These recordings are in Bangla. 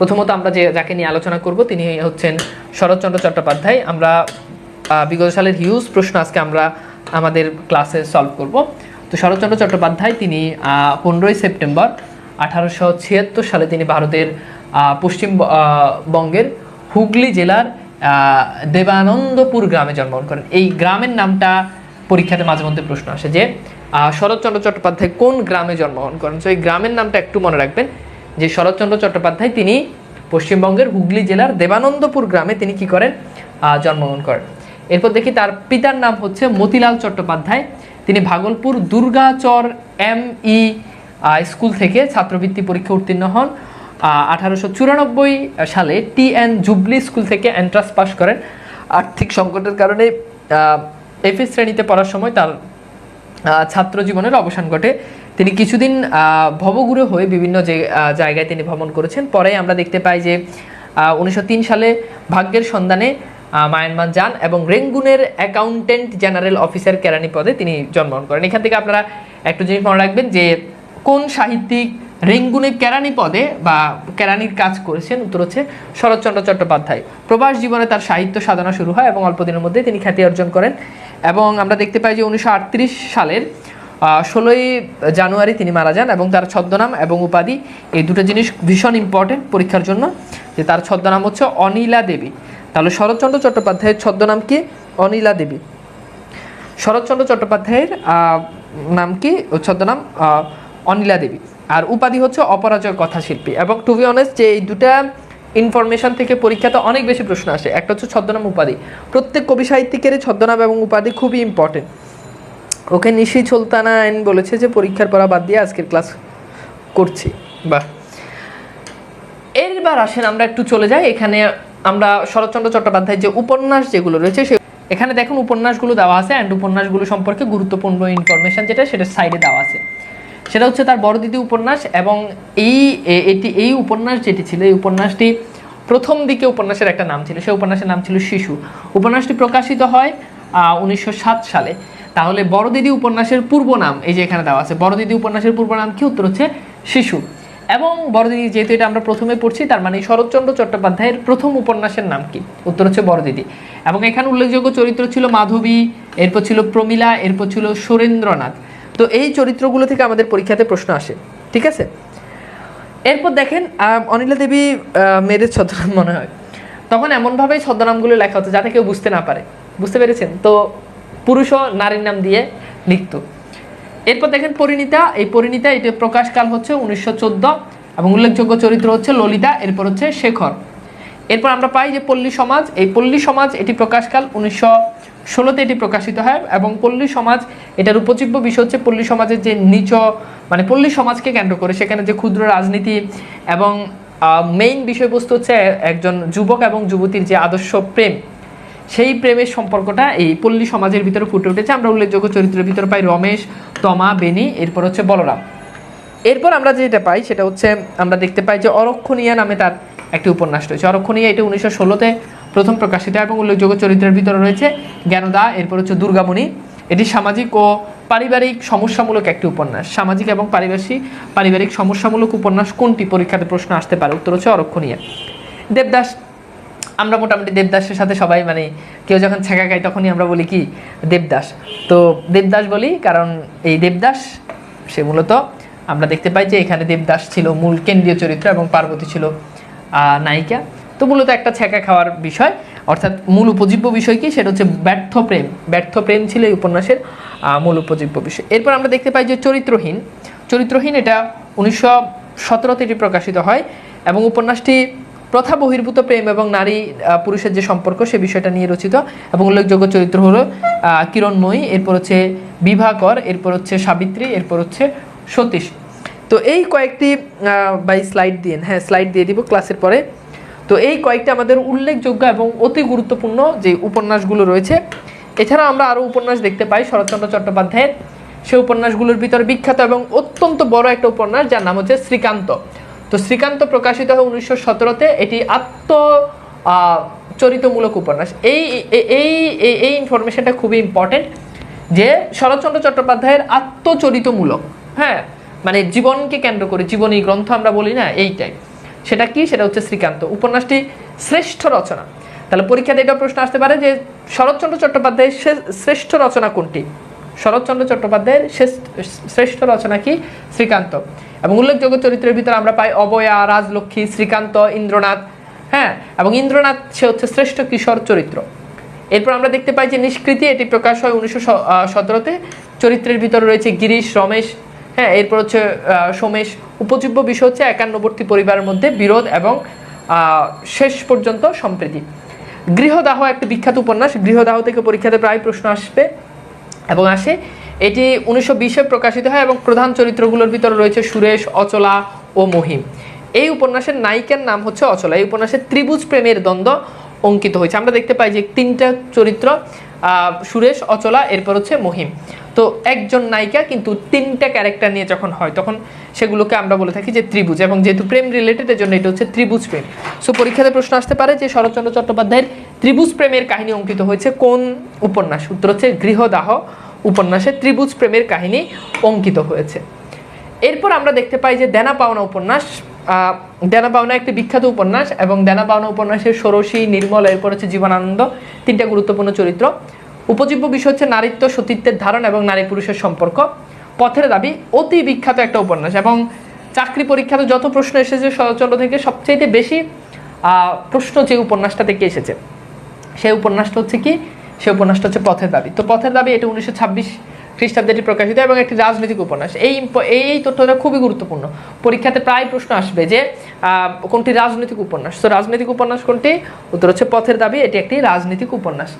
প্রথমত আমরা যে যাকে নিয়ে আলোচনা করব তিনি হচ্ছেন শরৎচন্দ্র চট্টোপাধ্যায়। আমরা বিগত সালের হিউজ প্রশ্ন আজকে আমরা আমাদের ক্লাসে সলভ করব। তো শরৎচন্দ্র চট্টোপাধ্যায় তিনি পনেরোই সেপ্টেম্বর আঠারোশো ছিয়াত্তর সালে তিনি ভারতের আহ, পশ্চিম বঙ্গের হুগলি জেলার দেবানন্দপুর গ্রামে জন্মগ্রহণ করেন। এই গ্রামের নামটা পরীক্ষাতে মাঝে মধ্যে প্রশ্ন আসে যে শরৎচন্দ্র চট্টোপাধ্যায় কোন গ্রামে জন্মগ্রহণ করেন? তো এই গ্রামের নামটা একটু মনে রাখবেন। যে শরৎচন্দ্র চট্টোপাধ্যায় তিনি পশ্চিমবঙ্গের হুগলি জেলার দেবানন্দপুর গ্রামে তিনি কি করেন? জন্মগ্রহণ করেন। এরপর দেখি তার পিতার নাম হচ্ছে মতিলাল চট্টোপাধ্যায়। তিনি Bhagalpur Durgachar M E school থেকে ছাত্রবৃত্তি পরীক্ষা উত্তীর্ণ হন। আঠারোশো চুরানব্বই সালে টি এন জুবলি স্কুল থেকে এন্ট্রান্স পাশ করেন। আর্থিক সংকটের কারণে এফএস শ্রেণীতে পড়ার সময় তার ছাত্র জীবনের অবসান ঘটে। তিনি কিছুদিন ভবগুরু হয়ে বিভিন্ন যে জায়গায় তিনি ভ্রমণ করেছেন। পরে আমরা দেখতে পাই যে উনিশশো তিন সালে ভাগ্যের সন্ধানে মায়ানমার যান এবং রেঙ্গুনের অ্যাকাউন্টেন্ট জেনারেল অফিসার কেরানি পদে তিনি জন্মগ্রহণ করেন। এখান থেকে আপনারা একটু জিনিস মনে রাখবেন যে, কোন সাহিত্যিক রেঙ্গুনে কেরানি পদে বা কেরানির কাজ করেছেন? উত্তর হচ্ছে শরৎচন্দ্র চট্টোপাধ্যায়। প্রবাস জীবনে তার সাহিত্য সাধনা শুরু হয় এবং অল্প দিনের মধ্যে তিনি খ্যাতি অর্জন করেন। এবং আমরা দেখতে পাই যে উনিশশো আটত্রিশ সালের ষোলোই জানুয়ারি তিনি মারা যান এবং তার ছদ্মনাম এবং উপাধি, এই দুটো জিনিস ভীষণ ইম্পর্টেন্ট পরীক্ষার জন্য, যে তার ছদ্মনাম হচ্ছে অনিলা দেবী। তাহলে শরৎচন্দ্র চট্টোপাধ্যায়ের ছদ্মনাম কি? অনিলা দেবী। শরৎচন্দ্র চট্টোপাধ্যায়ের নাম কি? ছদ্মনাম অনিলা দেবী। আর উপাধি হচ্ছে অপরাজয় কথাশিল্পী। এবং টু বি অনেস্ট যে এই দুটা ইনফরমেশন থেকে পরীক্ষাতে অনেক বেশি প্রশ্ন আসে। একটা হচ্ছে ছদ্মনাম উপাধি। প্রত্যেক কবি সাহিত্যিকেরই ছদ্মনাম এবং উপাধি খুবই ইম্পর্টেন্ট ওকে নিশি সুলতানা আইন বলেছে যে পরীক্ষার পড়া বাদ দিয়ে আজকের ক্লাস করছি। বাহ। এরবার আসেন আমরা একটু চলে যাই। এখানে আমরা শরৎচন্দ্র চট্টোপাধ্যায়ের যে উপন্যাস যেগুলো রয়েছে সে এখানে দেখুন উপন্যাসগুলো দেওয়া আছে অ্যান্ড উপন্যাসগুলো সম্পর্কে গুরুত্বপূর্ণ ইনফরমেশন যেটা সেটা সাইডে দেওয়া আছে। সেটা হচ্ছে তার বড় দিদি উপন্যাস এবং এই এটি এই উপন্যাস যেটি ছিল এই উপন্যাসটি প্রথম দিকে উপন্যাসের একটা নাম ছিল। সেই উপন্যাসের নাম ছিল শিশু। উপন্যাসটি প্রকাশিত হয় উনিশশো সাত সালে। তাহলে বড় দিদি উপন্যাসের পূর্ব নাম, এই যে এখানে দেওয়া আছে বড় দিদি উপন্যাসের পূর্ব নাম কি? উত্তর হচ্ছে শিশু। এবং বড়দিদি যেহেতু এটা আমরা প্রথমে পড়ছি, তার মানে শরৎচন্দ্র চট্টোপাধ্যায়ের প্রথম উপন্যাসের নাম কি? উত্তর হচ্ছে বড়দিদি। এবং এখানে উল্লেখযোগ্য চরিত্র ছিল মাধবী, এরপর ছিল প্রমীলা, এরপর ছিল সুরেন্দ্রনাথ। তো এই চরিত্রগুলো থেকে আমাদের পরীক্ষাতে প্রশ্ন আসে, ঠিক আছে? এরপর দেখেন অনিলা দেবী মেয়েদের ছদ্মনাম মনে হয়। তখন এমনভাবেই ছদ্মনামগুলো লেখা হতো যাতে কেউ বুঝতে না পারে। বুঝতে পেরেছেন? তো পুরুষও নারীর নাম দিয়ে লিখত। এরপর দেখেন পরিণীতা, এই পরিণীতা এটা প্রকাশকাল হচ্ছে উনিশশো চোদ্দ এবং উল্লেখযোগ্য চরিত্র হচ্ছে ললিতা, এরপর হচ্ছে শেখর। এরপর আমরা পাই যে পল্লী সমাজ, এই পল্লী সমাজ এটি প্রকাশকাল উনিশশো ষোলোতে এটি প্রকাশিত হয় এবং পল্লী সমাজ এটার উপজীব্য বিষয় হচ্ছে পল্লী সমাজের যে নিচ মানে পল্লী সমাজকে কেন্দ্র করে সেখানে যে ক্ষুদ্র রাজনীতি এবং মেইন বিষয়বস্তু হচ্ছে একজন যুবক এবং যুবতীর যে আদর্শ প্রেম। সেই প্রেমের সম্পর্কটা এই পল্লী সমাজের ভিতরে ফুটে উঠেছে। আমরা উল্লেখযোগ্য চরিত্রের ভিতরে পাই রমেশ, তমা, বেনি, এরপর হচ্ছে বলরাম। এরপর আমরা যেটা পাই সেটা হচ্ছে, আমরা দেখতে পাই যে অরক্ষণীয়া নামে তার একটি উপন্যাস রয়েছে। অরক্ষণীয়া এটা উনিশশো ষোলোতে প্রথম প্রকাশিত এবং উল্লেখযোগ্য চরিত্রের ভিতরে রয়েছে জ্ঞানদা, এরপর হচ্ছে দুর্গামণি। এটি সামাজিক ও পারিবারিক সমস্যামূলক একটি উপন্যাস। সামাজিক এবং পারিপার্শ্বিক পারিবারিক সমস্যামূলক উপন্যাস কোনটি? পরীক্ষাতে প্রশ্ন আসতে পারে। উত্তর হচ্ছে অরক্ষণীয়া। দেবদাস আমরা মোটামুটি দেবদাসের সাথে সবাই মানে কেউ যখন ছেঁকা খায় তখনই আমরা বলি কি, দেবদাস। তো দেবদাস বলি, কারণ এই দেবদাস, সে মূলত আমরা দেখতে পাই যে এখানে দেবদাস ছিল মূল কেন্দ্রীয় চরিত্র এবং পার্বতী ছিল নায়িকা। তো মূলত একটা ছেঁকা খাওয়ার বিষয়, অর্থাৎ মূল উপজীব্য বিষয় কি, সেটা হচ্ছে ব্যর্থ প্রেম। ব্যর্থ প্রেম ছিল এই উপন্যাসের মূল উপজীব্য বিষয়। এরপর আমরা দেখতে পাই যে চরিত্রহীন চরিত্রহীন এটা উনিশশো সতেরোতে এটি প্রকাশিত হয় এবং উপন্যাসটি প্রথা বহির্ভূত প্রেম এবং নারী পুরুষের যে সম্পর্ক সে বিষয়টা নিয়ে রচিত এবং উল্লেখযোগ্য চরিত্র হলো কিরণময়ী এরপর হচ্ছে বিভাকর, এরপর হচ্ছে সাবিত্রী, এরপর হচ্ছে সতীশ। তো এই কয়েকটি বাই স্লাইড দিয়ে হ্যাঁ স্লাইড দিয়ে দিব ক্লাসের পরে। তো এই কয়েকটি আমাদের উল্লেখযোগ্য এবং অতি গুরুত্বপূর্ণ যে উপন্যাসগুলো রয়েছে এছাড়া আমরা আরও উপন্যাস দেখতে পাই, শরৎচন্দ্র চট্টোপাধ্যায়ের। সেই উপন্যাসগুলোর ভিতরে বিখ্যাত এবং অত্যন্ত বড় একটা উপন্যাস, যার নাম হচ্ছে শ্রীকান্ত। তো শ্রীকান্ত প্রকাশিত হয় উনিশশো সতেরোতে। এটি আত্ম চরিতমূলক উপন্যাস। এই এই- এই এই- এই ইনফরমেশনটা খুবই ইম্পর্টেন্ট যে শরৎচন্দ্র চট্টোপাধ্যায়ের আত্মচরিতমূলক হ্যাঁ মানে জীবনকে কেন্দ্র করে, জীবনী গ্রন্থ আমরা বলি না এইটাই সেটা কি? সেটা হচ্ছে শ্রীকান্ত। উপন্যাসটি শ্রেষ্ঠ রচনা। তাহলে পরীক্ষাতে এটা প্রশ্ন আসতে পারে যে শরৎচন্দ্র চট্টোপাধ্যায়ের শ্রেষ্ঠ রচনা কোনটি? শরৎচন্দ্র চট্টোপাধ্যায়ের শ্রেষ্ঠ- রচনা কি? শ্রীকান্ত। এবং উল্লেখযোগ্য চরিত্রের ভিতরে আমরা পাই অবয়া, রাজলক্ষ্মী, শ্রীকান্ত, ইন্দ্রনাথ হ্যাঁ? এবং ইন্দ্রনাথ, সে হচ্ছে শ্রেষ্ঠ কিশোর চরিত্র। এরপর আমরা দেখতে পাই যে নিষ্কৃতি, এটি প্রকাশ হয় উনিশশো সতেরোতে। চরিত্রের ভিতরে রয়েছে গিরিশ, রমেশ হ্যাঁ? এরপর হচ্ছে সোমেশ। উপজীব্য বিষয় হচ্ছে একান্নবর্তী পরিবারের মধ্যে বিরোধ এবং শেষ পর্যন্ত সম্প্রীতি। গৃহদাহ, একটি বিখ্যাত উপন্যাস। গৃহদাহ থেকে পরীক্ষাতে প্রায় প্রশ্ন আসবে। এবং আসে, এটি উনিশশো বিশে প্রকাশিত হয় এবং প্রধান চরিত্রগুলোর ভিতরে রয়েছে সুরেশ, অচলা ও মহিম। এই উপন্যাসের নায়িকার নাম হচ্ছে অচলা। এই উপন্যাসের ত্রিভুজ প্রেমের দ্বন্দ্ব অঙ্কিত হয়েছে। আমরা দেখতে পাই যে তিনটা চরিত্র সুরেশ, অচলা, এরপর হচ্ছে মহিম। তো একজন নায়িকা কিন্তু তিনটা ক্যারেক্টার নিয়ে যখন হয়, তখন সেগুলোকে আমরা বলে থাকি যে ত্রিভুজ এবং যেহেতু প্রেম রিলেটেড এর জন্য এটা হচ্ছে ত্রিভুজ প্রেম। সো পরীক্ষাতে প্রশ্ন আসতে পারে যে শরৎচন্দ্র চট্টোপাধ্যায়ের ত্রিভুজ প্রেমের কাহিনী অঙ্কিত হয়েছে কোন উপন্যাস? উত্তর হচ্ছে গৃহদাহ উপন্যাসে ত্রিভুজ প্রেমের কাহিনী অঙ্কিত হয়েছে। এরপর আমরা দেখতে পাই যে দেনা পাওনা উপন্যাস দেনা পাওনা একটি বিখ্যাত উপন্যাস এবং দেনা পাওনা উপন্যাসের ষোড়শী, নির্মল, এরপর হচ্ছে জীবনানন্দ, তিনটা গুরুত্বপূর্ণ চরিত্র। উপজীব্য বিষয় হচ্ছে নারীত্ব, সতীত্বের ধারণ এবং নারী পুরুষের সম্পর্ক। পথের দাবি, অতি বিখ্যাত একটা উপন্যাস এবং চাকরি পরীক্ষাতে যত প্রশ্ন এসেছে শরৎচন্দ্র থেকে সবচেয়ে বেশি প্রশ্ন যে উপন্যাসটা থেকে এসেছে। সেই উপন্যাসটা হচ্ছে কি? সেই উপন্যাসটা হচ্ছে পথের দাবি। তো পথের দাবি এটা উনিশশো ছাব্বিশ খ্রিস্টাব্দে এটি প্রকাশিত এবং একটি রাজনৈতিক উপন্যাস। এই এই তথ্যটা খুবই গুরুত্বপূর্ণ। পরীক্ষাতে প্রায় প্রশ্ন আসবে যে কোনটি রাজনৈতিক উপন্যাস। তো রাজনৈতিক উপন্যাস কোনটি? উত্তর হচ্ছে পথের দাবি, এটি একটি রাজনৈতিক উপন্যাস।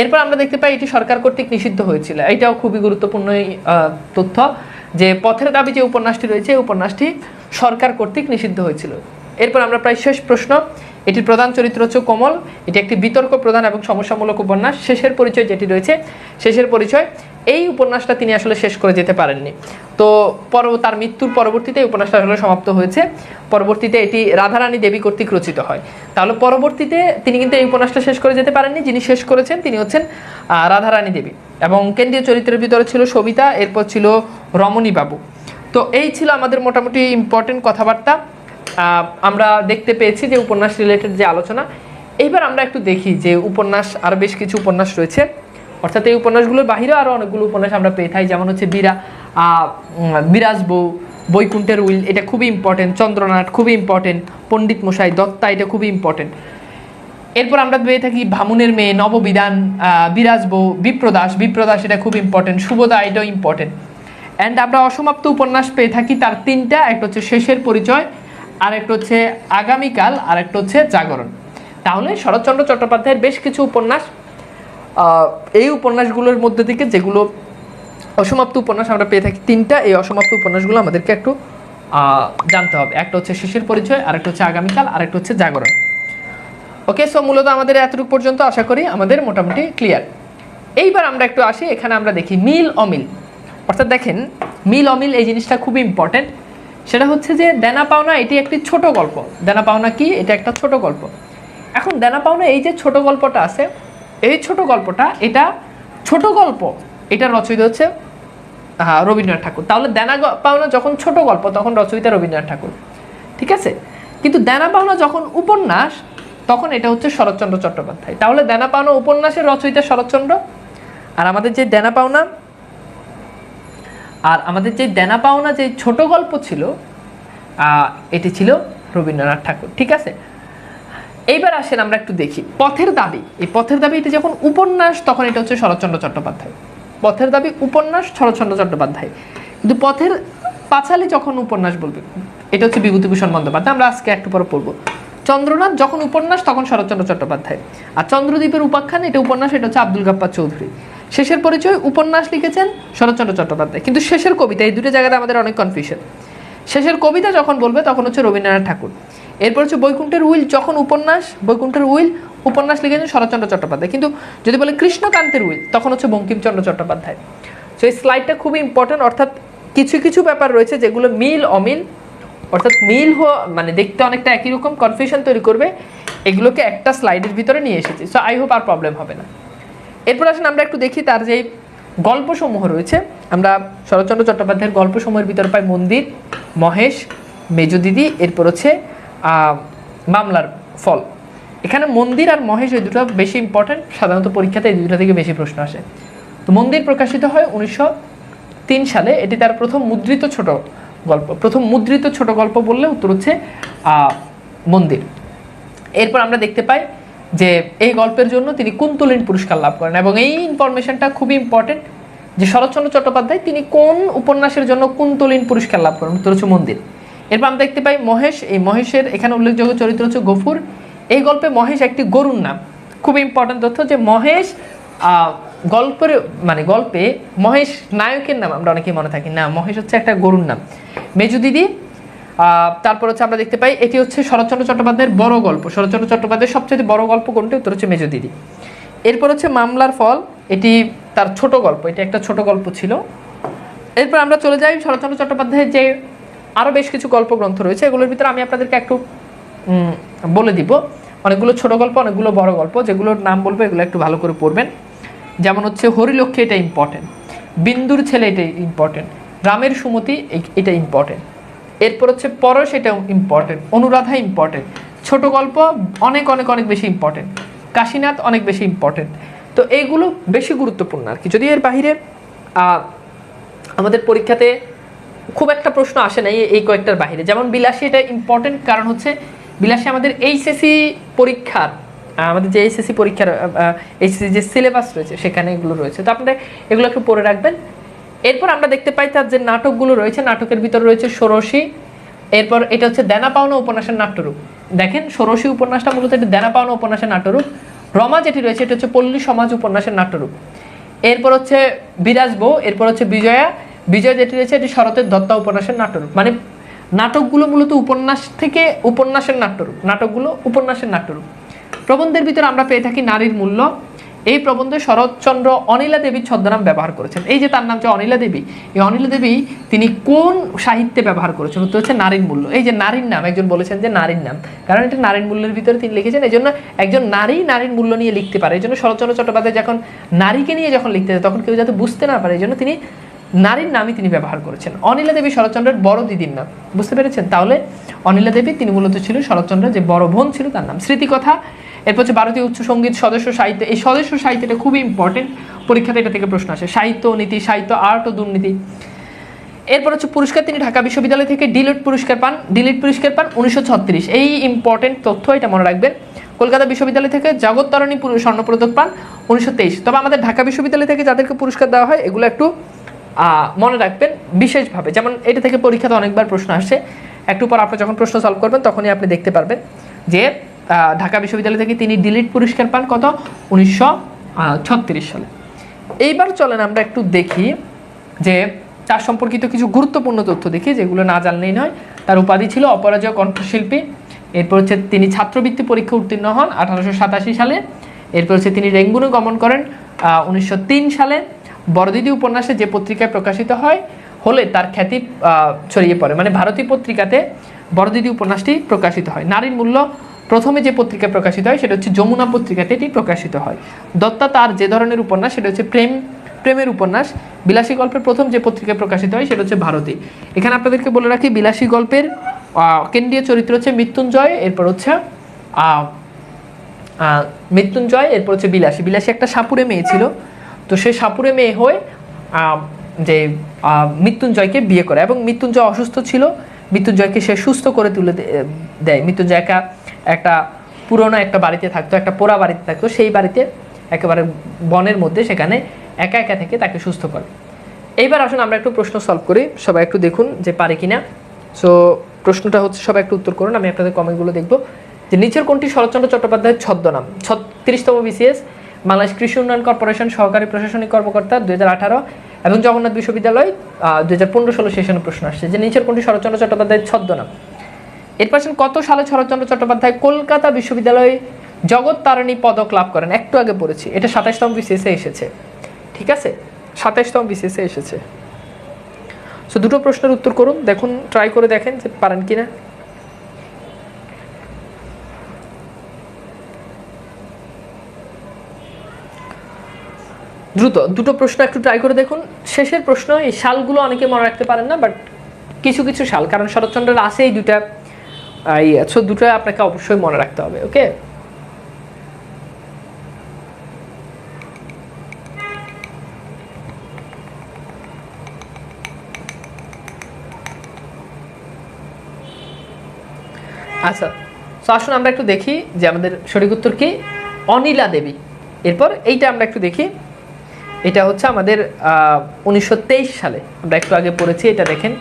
এরপর আমরা দেখতে পাই এটি সরকার কর্তৃক নিষিদ্ধ হয়েছিল। এটাও খুবই গুরুত্বপূর্ণ তথ্য যে পথের দাবি যে উপন্যাসটি রয়েছে, এই উপন্যাসটি সরকার কর্তৃক নিষিদ্ধ হয়েছিল। এরপর আমরা প্রায় শেষ প্রশ্ন, এটির প্রধান চরিত্র হচ্ছে কোমল, এটি একটি বিতর্ক প্রধান এবং সমস্যামূলক উপন্যাস। শেষের পরিচয় যেটি রয়েছে, শেষের পরিচয় এই উপন্যাসটা তিনি আসলে শেষ করে যেতে পারেননি। তো পর, তার মৃত্যুর পরবর্তীতে এই উপন্যাসটা আসলে সমাপ্ত হয়েছে। পরবর্তীতে এটি রাধারানী দেবী কর্তৃক রচিত হয়। তাহলে পরবর্তীতে তিনি কিন্তু এই উপন্যাসটা শেষ করে যেতে পারেননি। যিনি শেষ করেছেন, তিনি হচ্ছেন রাধারানী দেবী। এবং কেন্দ্রীয় চরিত্রের ভিতরে ছিল সবিতা, এরপর ছিল রমণী বাবু। তো এই ছিল আমাদের মোটামুটি ইম্পর্টেন্ট কথাবার্তা। আমরা দেখতে পেয়েছি যে উপন্যাস রিলেটেড যে আলোচনা। এইবার আমরা একটু দেখি যে উপন্যাস, আর বেশ কিছু উপন্যাস রয়েছে। অর্থাৎ এই উপন্যাসগুলোর বাহিরেও আরও অনেকগুলো উপন্যাস আমরা পেয়ে থাকি। যেমন হচ্ছে বীরা বিরাজ বউ, বৈকুণ্ঠের উইল, এটা খুবই ইম্পর্টেন্ট চন্দ্রনাথ খুবই ইম্পর্টেন্ট পণ্ডিত মশাই দত্তা, এটা খুবই ইম্পর্টেন্ট এরপর আমরা পেয়ে থাকি ভামুনের মেয়ে, নববিধান বিরাজ বউ, বিপ্রদাস বিপ্রদাস এটা খুব ইম্পর্টেন্ট শুভদা এটাও ইম্পর্টেন্ট অ্যান্ড আমরা অসমাপ্ত উপন্যাস পেয়ে থাকি, তার তিনটা, একটা হচ্ছে শেষের পরিচয়, আর একটা হচ্ছে আগামীকাল, আর একটা হচ্ছে জাগরণ। তাহলে শরৎচন্দ্র চট্টোপাধ্যায়ের বেশ কিছু উপন্যাস এই উপন্যাসগুলোর মধ্যে থেকে যেগুলো অসমাপ্ত উপন্যাস আমরা পেয়ে থাকি তিনটা, এই অসমাপ্ত উপন্যাসগুলো আমাদেরকে একটু জানতে হবে। একটা হচ্ছে শেষের পরিচয় আর একটা হচ্ছে আগামীকাল আর একটা হচ্ছে জাগরণ। ওকে সো মূলত আমাদের এতটুকু পর্যন্ত আশা করি আমাদের মোটামুটি ক্লিয়ার এইবার আমরা একটু আসি, এখানে আমরা দেখি মিল অমিল। অর্থাৎ দেখেন, মিল অমিল এই জিনিসটা খুবই ইম্পর্টেন্ট সেটা হচ্ছে যে দেনা পাওনা এটি একটি ছোট গল্প। দেনা পাওনা কি? এটা একটা ছোট গল্প। এখন দেনা পাওনা এই যে ছোট গল্পটা আছে এই ছোট গল্পটা, এটা ছোট গল্প। এটা রচয়িত হচ্ছে হ্যাঁ রবীন্দ্রনাথ ঠাকুর। তাহলে দেনা পাওনা যখন ছোট গল্প, তখন রচয়িতা রবীন্দ্রনাথ ঠাকুর। ঠিক আছে? কিন্তু দেনা পাওনা যখন উপন্যাস, তখন এটা হচ্ছে শরৎচন্দ্র চট্টোপাধ্যায়। তাহলে দেনা পাওনা উপন্যাসের রচয়িতা শরৎচন্দ্র? আর আমাদের যে দেনা পাওনা, আর আমাদের যে দেনা পাওনা যে ছোট গল্প ছিল এটি ছিল রবীন্দ্রনাথ ঠাকুর। ঠিক আছে? এইবার আসেন আমরা একটু দেখি। পথের দাবি। এই পথের দাবি, এটা যখন উপন্যাস, তখন এটা হচ্ছে শরৎচন্দ্র চট্টোপাধ্যায়। পথের দাবি, উপন্যাস, শরৎচন্দ্র চট্টোপাধ্যায়। কিন্তু পথের পাঁচালী যখন উপন্যাস বলবে, এটা হচ্ছে বিভূতিভূষণ বন্দ্যোপাধ্যায়। আমরা আজকে একটু পরে পড়ব। চন্দ্রনাথ যখন উপন্যাস, তখন শরৎচন্দ্র চট্টোপাধ্যায়। আর চন্দ্রদ্বীপের উপাখ্যান, এটা উপন্যাস, এটা হচ্ছে আব্দুল গাপ্পার চৌধুরী। শেষের পরিচয়, উপন্যাস লিখেছেন শরৎচন্দ্র চট্টোপাধ্যায়। কিন্তু শেষের কবিতা, এই দুটো জায়গাতে আমাদের অনেক কনফিউশন শেষের কবিতা যখন বলবে, তখন হচ্ছে রবীন্দ্রনাথ ঠাকুর। এরপর হচ্ছে বৈকুণ্ঠের উইল, যখন উপন্যাস, বৈকুণ্ঠের উইল, উপন্যাস লিখেছেন শরৎচন্দ্র চট্টোপাধ্যায়। কিন্তু যদি বলে কৃষ্ণকান্তের উইল, তখন হচ্ছে বঙ্কিমচন্দ্র চট্টোপাধ্যায়। তো এই স্লাইডটা খুবই ইম্পর্টেন্ট অর্থাৎ কিছু কিছু ব্যাপার রয়েছে যেগুলো মিল, অমিল, অর্থাৎ মিল হো মানে দেখতে অনেকটা একই রকম কনফিউশন তৈরি করবে। এগুলোকে একটা স্লাইডের ভিতরে নিয়ে এসেছি। সো আই হোপ আর প্রবলেম হবে না। এরপর আসেন আমরা একটু দেখি তার যে গল্পসমূহ রয়েছে। আমরা শরৎচন্দ্র চট্টোপাধ্যায়ের গল্পসমূহের ভিতরে পাই মন্দির, মহেশ, মেজদিদি, এরপর হচ্ছে মামলার ফল। এখানে মন্দির আর মহেশ এই দুটো বেশি ইম্পর্টেন্ট সাধারণত পরীক্ষাতে এই দুটো থেকে বেশি প্রশ্ন আসে। তো মন্দির প্রকাশিত হয় উনিশশো তিন সালে। এটি তার প্রথম মুদ্রিত ছোট গল্প। প্রথম মুদ্রিত ছোট গল্প বললে উত্তর হচ্ছে মন্দির। এরপর আমরা দেখতে পাই যে এই গল্পের জন্য তিনি কুন্তলিন পুরস্কার লাভ করেন এবং এই ইনফরমেশনটা খুবই ইম্পর্টেন্ট যে শরৎচন্দ্র চট্টোপাধ্যায় তিনি কোন উপন্যাসের জন্য কুন্তলিন পুরস্কার লাভ করেন? উত্তর হচ্ছে মন্দির। এরপর আমরা দেখতে পাই মহেশ। এই মহেশের এখানে উল্লেখযোগ্য চরিত্র হচ্ছে গফুর। এই গল্পে মহেশ একটি গরুর নাম। খুব ইম্পর্টেন্ট তথ্য যে মহেশ গল্পের মানে গল্পে মহেশ নায়কের নাম, আমরা অনেকেই মনে থাকি, না, মহেশ হচ্ছে একটা গরুর নাম। মেজু দিদি তারপর হচ্ছে আমরা দেখতে পাই এটি হচ্ছে শরৎচন্দ্র চট্টোপাধ্যায়ের বড় গল্প। শরৎচন্দ্র চট্টোপাধ্যায়ের সবচেয়ে বড় গল্প কোনটি? উত্তর হচ্ছে মেজু দিদি। এরপর হচ্ছে মামলার ফল। এটি তার ছোট গল্প। এটি একটা ছোট গল্প ছিল। এরপর আমরা চলে যাই শরৎচন্দ্র চট্টোপাধ্যায়ের যে আরও বেশ কিছু গল্প গ্রন্থ রয়েছে, এগুলোর ভিতরে আমি আপনাদেরকে একটু বলে দিব। অনেকগুলো ছোট গল্প, অনেকগুলো বড় গল্প, যেগুলোর নাম বলব, এগুলো একটু ভালো করে পড়বেন। যেমন হচ্ছে, হরিলক্ষ্মী, এটা ইম্পর্টেন্ট বিন্দুর ছেলে, এটা ইম্পর্টেন্ট রামের সুমতি এটা ইম্পর্টেন্ট এরপর হচ্ছে, পরশ এটা ইম্পর্টেন্ট অনুরাধা ইম্পর্টেন্ট ছোট গল্প, অনেক অনেক অনেক বেশি ইম্পর্টেন্ট কাশীনাথ, অনেক বেশি ইম্পর্টেন্ট তো এইগুলো বেশি গুরুত্বপূর্ণ আর কি। যদি এর বাহিরে আমাদের পরীক্ষাতে খুব একটা প্রশ্ন আসে না এই- কয়েকটার বাইরে। যেমন বিলাসী, এটা ইম্পর্টেন্ট কারণ হচ্ছে বিলাসী আমাদের এইচএসসি পরীক্ষার আমাদের যে এইচএসসি পরীক্ষার এইচএসসি যে সিলেবাস রয়েছে, সেখানে এগুলো রয়েছে। তো আপনারা এগুলো একটু পড়ে রাখবেন। এরপর আমরা দেখতে পাই তার যে নাটকগুলো রয়েছে, নাটকের ভিতরে রয়েছে ষোড়শী। এরপর এটা হচ্ছে দেনা পাওনা উপন্যাসের নাট্যরূপ। দেখেন, ষোড়শী উপন্যাসটা মূলত এটি দেনা পাওনা উপন্যাসের নাট্যরূপ। রমা যেটি রয়েছে, এটা হচ্ছে পল্লী সমাজ উপন্যাসের নাট্যরূপ। এরপর হচ্ছে বিরাজ বউ, এরপর হচ্ছে বিজয়া বিজয় যেটি রয়েছে, এটি শরতের দত্তা উপন্যাসের নাট্যরূপ মানে নাটকগুলো মূলত উপন্যাস থেকে উপন্যাসের নাট্যরূপ, নাটকগুলো উপন্যাসের নাট্যরূপ। প্রবন্ধের ভিতরে আমরা পেয়ে থাকি নারীর মূল্য। এই প্রবন্ধে শরৎচন্দ্র অনিলা দেবীর ছদ্মনাম ব্যবহার করেছেন। এই যে তার নাম যে অনিলা দেবী, এই অনিলা দেবী তিনি কোন সাহিত্যে ব্যবহার করেছেন? উত্তর হচ্ছে নারীর মূল্য। এই যে নারীর নাম, একজন বলেছেন যে নারীর নাম। কারণ এটা নারীর মূল্যের ভিতরে তিনি লিখেছেন, এই জন্য একজন নারী নারীর মূল্য নিয়ে লিখতে পারে। এই জন্য শরৎচন্দ্র চট্টোপাধ্যায় যখন নারীকে নিয়ে যখন লিখতে যায়, তখন কেউ যাতে বুঝতে না পারে, এই জন্য তিনি নারীর নামই তিনি ব্যবহার করেছেন। অনিলা দেবী শরৎচন্দ্রের বড় দিদির নাম। বুঝতে পেরেছেন? তাহলে অনিলা দেবী তিনি মূলত ছিল শরৎচন্দ্রের যে বড় বোন ছিল তার নাম। স্মৃতিকথা, এরপর হচ্ছে ভারতীয় উচ্চ সংগীত সদস্য সাহিত্য। এই সদস্য সাহিত্যটা খুবই ইম্পর্টেন্ট পরীক্ষাতে এটা থেকে প্রশ্ন আসে। সাহিত্য নীতি, সাহিত্য আর্ট ও দুর্নীতি। এরপর হচ্ছে পুরস্কার তিনি ঢাকা বিশ্ববিদ্যালয় থেকে ডিলিট পুরস্কার পান। ডিলিট পুরস্কার পান উনিশশো ছত্রিশ। এই ইম্পর্টেন্ট তথ্য এটা মনে রাখবেন। কলকাতা বিশ্ববিদ্যালয় থেকে জগত্তরণী পুর- স্বর্ণপদক পান উনিশশো তেইশ। তবে আমাদের ঢাকা বিশ্ববিদ্যালয় থেকে যাদেরকে পুরস্কার দেওয়া হয়, এগুলো একটু মনে রাখবেন বিশেষভাবে, যেমন এটা থেকে পরীক্ষাতে অনেকবার প্রশ্ন আসে। একটু পর আপনি যখন প্রশ্ন সলভ করবেন, তখনই আপনি দেখতে পারবেন যে ঢাকা বিশ্ববিদ্যালয় থেকে তিনি ডিলিট পুরস্কার পান কত? উনিশশো ছত্রিশ সালে। এইবার চলেন আমরা একটু দেখি যে, তার সম্পর্কিত কিছু গুরুত্বপূর্ণ তথ্য দেখি, যেগুলো না জানলেই নয়। তার উপাধি ছিল অপরাজয় কণ্ঠশিল্পী। এরপর হচ্ছে তিনি ছাত্রবৃত্তি পরীক্ষা উত্তীর্ণ হন আঠারোশো সাতাশি সালে। এরপর হচ্ছে তিনি রেঙ্গুনে গমন করেন উনিশশো তিন সালে। বড়দিদি উপন্যাসে যে পত্রিকায় প্রকাশিত হয়, হলে তার খ্যাতি ছড়িয়ে পড়ে। মানে ভারতী পত্রিকাতে বড়দিদি উপন্যাসটি প্রকাশিত হয়। নারীর মূল্য প্রথমে যে পত্রিকায় প্রকাশিত হয়, সেটা হচ্ছে যমুনা পত্রিকাতে এটি প্রকাশিত হয়। দত্তা তার যে ধরনের উপন্যাস, সেটা হচ্ছে প্রেম, প্রেমের উপন্যাস। বিলাসী গল্পের প্রথম যে পত্রিকায় প্রকাশিত হয়, সেটা হচ্ছে ভারতী। এখানে আপনাদেরকে বলে রাখি, বিলাসী গল্পের কেন্দ্রীয় চরিত্র হচ্ছে মৃত্যুঞ্জয়, এরপর হচ্ছে মৃত্যুঞ্জয়, এরপর হচ্ছে বিলাসী। বিলাসী একটা সাপুরে মেয়ে ছিল। তো সে সাপুরে মেয়ে হয়ে যে মৃত্যুঞ্জয়কে বিয়ে করে এবং মৃত্যুঞ্জয় অসুস্থ ছিল, মৃত্যুঞ্জয়কে সে সুস্থ করে তুলে দেয়। মৃত্যুঞ্জয় একা একটা পুরনো একটা বাড়িতে থাকতো, একটা পোড়া বাড়িতে থাকতো, সেই বাড়িতে একেবারে বনের মধ্যে সেখানে একা একা থেকে তাকে সুস্থ করে। এইবার আসুন আমরা একটু প্রশ্ন সলভ করি। সবাই একটু দেখুন যে পারে কি না সো প্রশ্নটা হচ্ছে, সবাই একটু উত্তর করুন, আমি আপনাদের কমেন্টগুলো দেখব। যে, নিচের কোনটি শরৎচন্দ্র চট্টোপাধ্যায়ের ছদ্মনাম? ছত্রিশতম বিসিএস বাংলাদেশ কৃষি উন্নয়ন কর্পোরেশন সহকারী প্রশাসনিক কর্মকর্তা দুই এবং জগন্নাথ বিশ্ববিদ্যালয় দুই হাজার পনেরো ষোলো সেশনে প্রশ্ন আসছে যে নিচের কোনটি শরৎচন্দ্র চট্টোপাধ্যায়ের ছদ্মনাম? এর পাশে কত সালে শরৎচন্দ্র চট্টোপাধ্যায় কলকাতা বিশ্ববিদ্যালয়ে জগৎ তারিণী পদক লাভ করেন? একটু আগে পড়েছি। এটা সাতাশতম বিসিএসে এসেছে। ঠিক আছে? সাতাশতম বিসিএসে এসেছে। সো দুটো প্রশ্নের উত্তর করুন, দেখুন ট্রাই করে দেখেন যে পারেন কিনা। দ্রুত, দুটো প্রশ্ন একটু ট্রাই করে দেখুন। শেষের প্রশ্ন, এই সালগুলো অনেকে মনে রাখতে পারেন না বাট কিছু কিছু সাল কারণ শরৎচন্দ্রের আছে এই দুটা এই আচ্ছা দুটো আপনাকে অবশ্যই মনে রাখতে হবে ওকে আচ্ছা তো আসুন আমরা একটু দেখি যে আমাদের সঠিক উত্তর কি? অনিলা দেবী। এরপর এইটা আমরা একটু দেখি। এটা হচ্ছে আমাদের উনিশশো তেইশ সালে। আমরা একটু আগে পড়েছি, এটা দেখেন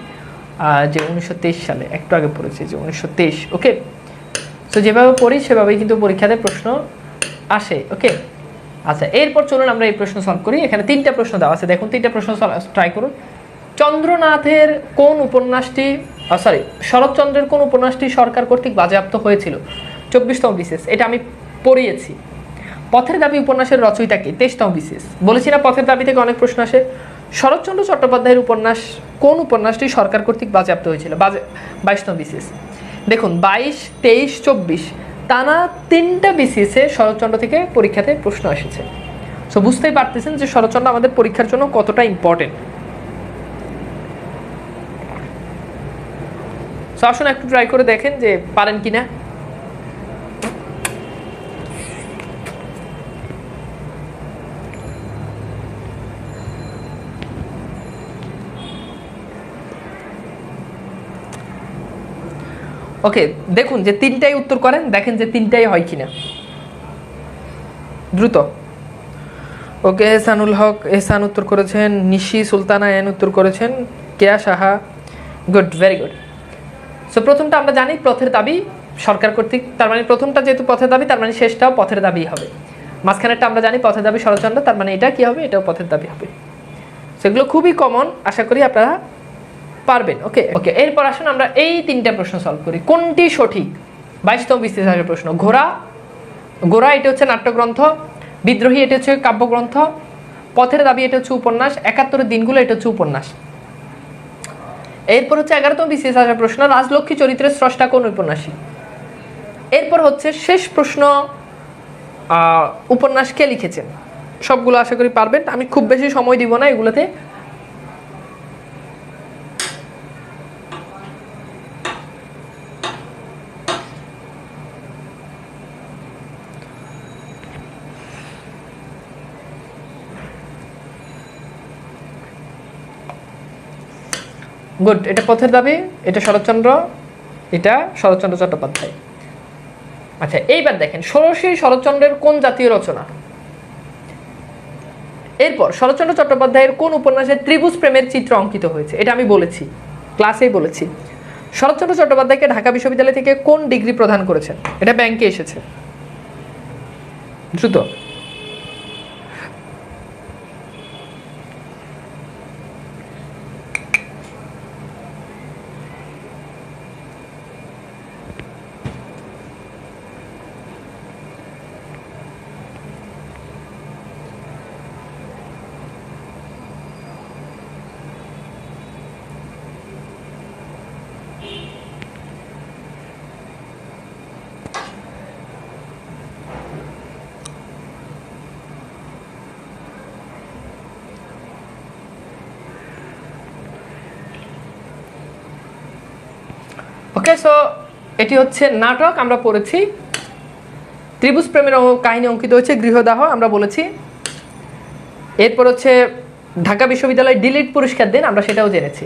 যে উনিশশো তেইশ সালে, একটু আগে পড়েছি যে উনিশশো তেইশ ওকে তো যেভাবে পড়ি, সেভাবেই কিন্তু পরীক্ষাতে প্রশ্ন আসে ওকে আচ্ছা এরপর চলুন আমরা এই প্রশ্ন সলভ করি। এখানে তিনটা প্রশ্ন দেওয়া আছে। দেখুন, তিনটা প্রশ্ন ট্রাই করুন। চন্দ্রনাথের কোন উপন্যাসটি সরি শরৎচন্দ্রের কোন উপন্যাসটি সরকার কর্তৃক বাজেয়াপ্ত হয়েছিল? চব্বিশতম বিশেষ এটা আমি পড়িয়েছি। পথের দাবি উপন্যাসের রচয়িতা কি? তেইশতম বিশেষ বলেছি না, পথের দাবি থেকে অনেক প্রশ্ন আসে। শরৎচন্দ্র চট্টোপাধ্যায়ের উপন্যাস কোন উপন্যাসটি সরকার কর্তৃক বাজেয়াপ্ত হয়েছিল? বাইশতম বিশেষ দেখুন, বাইশ, তেইশ, চব্বিশ, টানা তিনটা বিসিএসে শরৎচন্দ্র থেকে পরীক্ষাতে প্রশ্ন এসেছে। সো বুঝতেই পারতেছেন যে শরৎচন্দ্র আমাদের পরীক্ষার জন্য কতটা ইম্পর্টেন্ট সো আসুন একটু ট্রাই করে দেখেন যে পারেন কিনা। ওকে দেখুন যে তিনটাই উত্তর করেন, দেখেন যে তিনটাই হয় কিনা। দ্রুত। ওকে, এহসানুল হক, এহসান উত্তর করেছেন, নিশি সুলতানা এন উত্তর করেছেন, Keya Saha, good very good so প্রথমটা আমরা জানি পথের দাবি সরকার কর্তৃক, তার মানে প্রথমটা যেহেতু পথের দাবি, তার মানে শেষটাও পথের দাবি হবে। মাঝখানেরটা আমরা জানি পথের দাবি শরৎচন্দ্র তার মানে এটা কি হবে? এটাও পথের দাবি হবে। সেগুলো খুবই কমন আশা করি আপনারা পারবেন ওকে ওকে এরপর আসুন আমরা এই তিনটা প্রশ্ন সলভ করি। কোনটি সঠিক? বাইশতম বিশ্লেষণের প্রশ্ন। ঘোড়া। ঘোড়া, এটা হচ্ছে নাট্যগ্রন্থ। বিদ্রোহী, এটা হচ্ছে কাব্যগ্রন্থ। পথের দাবি, এটা হচ্ছে উপন্যাস। একাত্তরের দিনগুলো, এটা হচ্ছে উপন্যাস। এরপর হচ্ছে এগারোতম বিশেষ আসার প্রশ্ন, রাজলক্ষ্মী চরিত্রের স্রষ্টা কোন উপন্যাসী? এরপর হচ্ছে শেষ প্রশ্ন উপন্যাস কে লিখেছেন? সবগুলো আশা করি পারবেন। আমি খুব বেশি সময় দিব না এগুলোতে। গুড, এটা পথের দাবি, এটা শরৎচন্দ্র এটা শরৎচন্দ্র চট্টোপাধ্যায়। আচ্ছা এইবার দেখেন, ষোড়শী শরৎচন্দ্রের কোন জাতীয় রচনা? এরপর, শরৎচন্দ্র চট্টোপাধ্যায়ের কোন উপন্যাসে ত্রিভুজ প্রেমের চিত্র অঙ্কিত হয়েছে? এটা আমি বলেছি, ক্লাসেই বলেছি। শরৎচন্দ্র চট্টোপাধ্যায়কে ঢাকা বিশ্ববিদ্যালয় থেকে কোন ডিগ্রি প্রদান করেছেন? এটা ব্যাংকে এসেছে। দ্রুত। ওকে সো এটি হচ্ছে নাটক, আমরা পড়েছি। ত্রিভুজ প্রেমের কাহিনী অঙ্কিত হয়েছে, গৃহদাহ, আমরা বলেছি। এরপর হচ্ছে, ঢাকা বিশ্ববিদ্যালয় ডিলিট পুরস্কার দিন, আমরা সেটাও জেনেছি।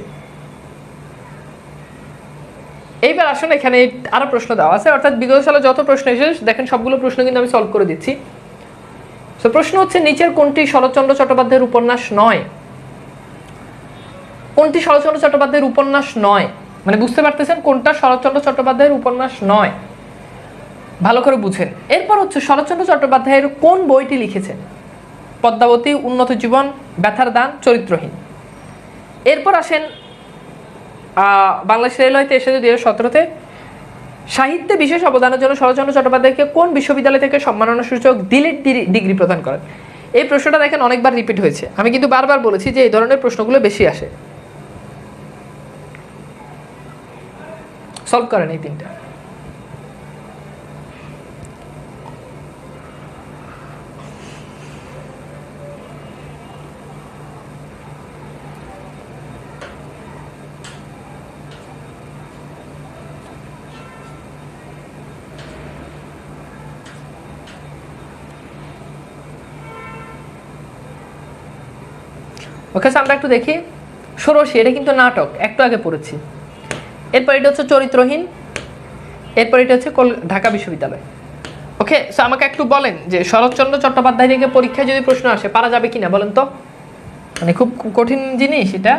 এইবার আসুন, এখানে আরও প্রশ্ন দেওয়া আছে। অর্থাৎ বিগত সালে যত প্রশ্ন এসেছে, দেখেন সবগুলো প্রশ্ন কিন্তু আমি সলভ করে দিচ্ছি। তো প্রশ্ন হচ্ছে, নিচের কোনটি শরৎচন্দ্র চট্টোপাধ্যায়ের উপন্যাস নয়? কোনটি শরৎচন্দ্র চট্টোপাধ্যায়ের উপন্যাস নয়? মানে বুঝতে পারতেছেন কোনটা শরৎচন্দ্র চট্টোপাধ্যায়ের উপন্যাস নয়? ভালো করে বুঝেন। এরপর হচ্ছে শরৎচন্দ্র চট্টোপাধ্যায়ের কোন বইটি লিখেছেন? পদ্মাবতী, উন্নত জীবন, ব্যথার দান, চরিত্রহীন। এরপর আসেন বাংলাদেশ রেলওয়েতে এসে দুই হাজার সতেরোতে সাহিত্যে বিশেষ অবদানের জন্য শরৎচন্দ্র চট্টোপাধ্যায়কে কোন বিশ্ববিদ্যালয় থেকে সম্মাননা সূচক ডিলিট ডিগ্রি প্রদান করেন? এই প্রশ্নটা দেখেন অনেকবার রিপিট হয়েছে। আমি কিন্তু বারবার বলেছি যে এই ধরনের প্রশ্নগুলো বেশি আসে। সলভ করেন এই তিনটা। ওকে আমরা একটু দেখি। ষোড়শী, এটা কিন্তু নাটক, একটু আগে পড়েছি। এরপর এটা হচ্ছে চরিত্রহীন, এরপর এটা হচ্ছে ঢাকা বিশ্ববিদ্যালয়। ওকে সো আমাকে একটু বলেন যে শরৎচন্দ্র চট্টোপাধ্যায় থেকে পরীক্ষায় যদি প্রশ্ন আসে, পারা যাবে কি না বলেন তো? মানে খুব কঠিন জিনিস এটা।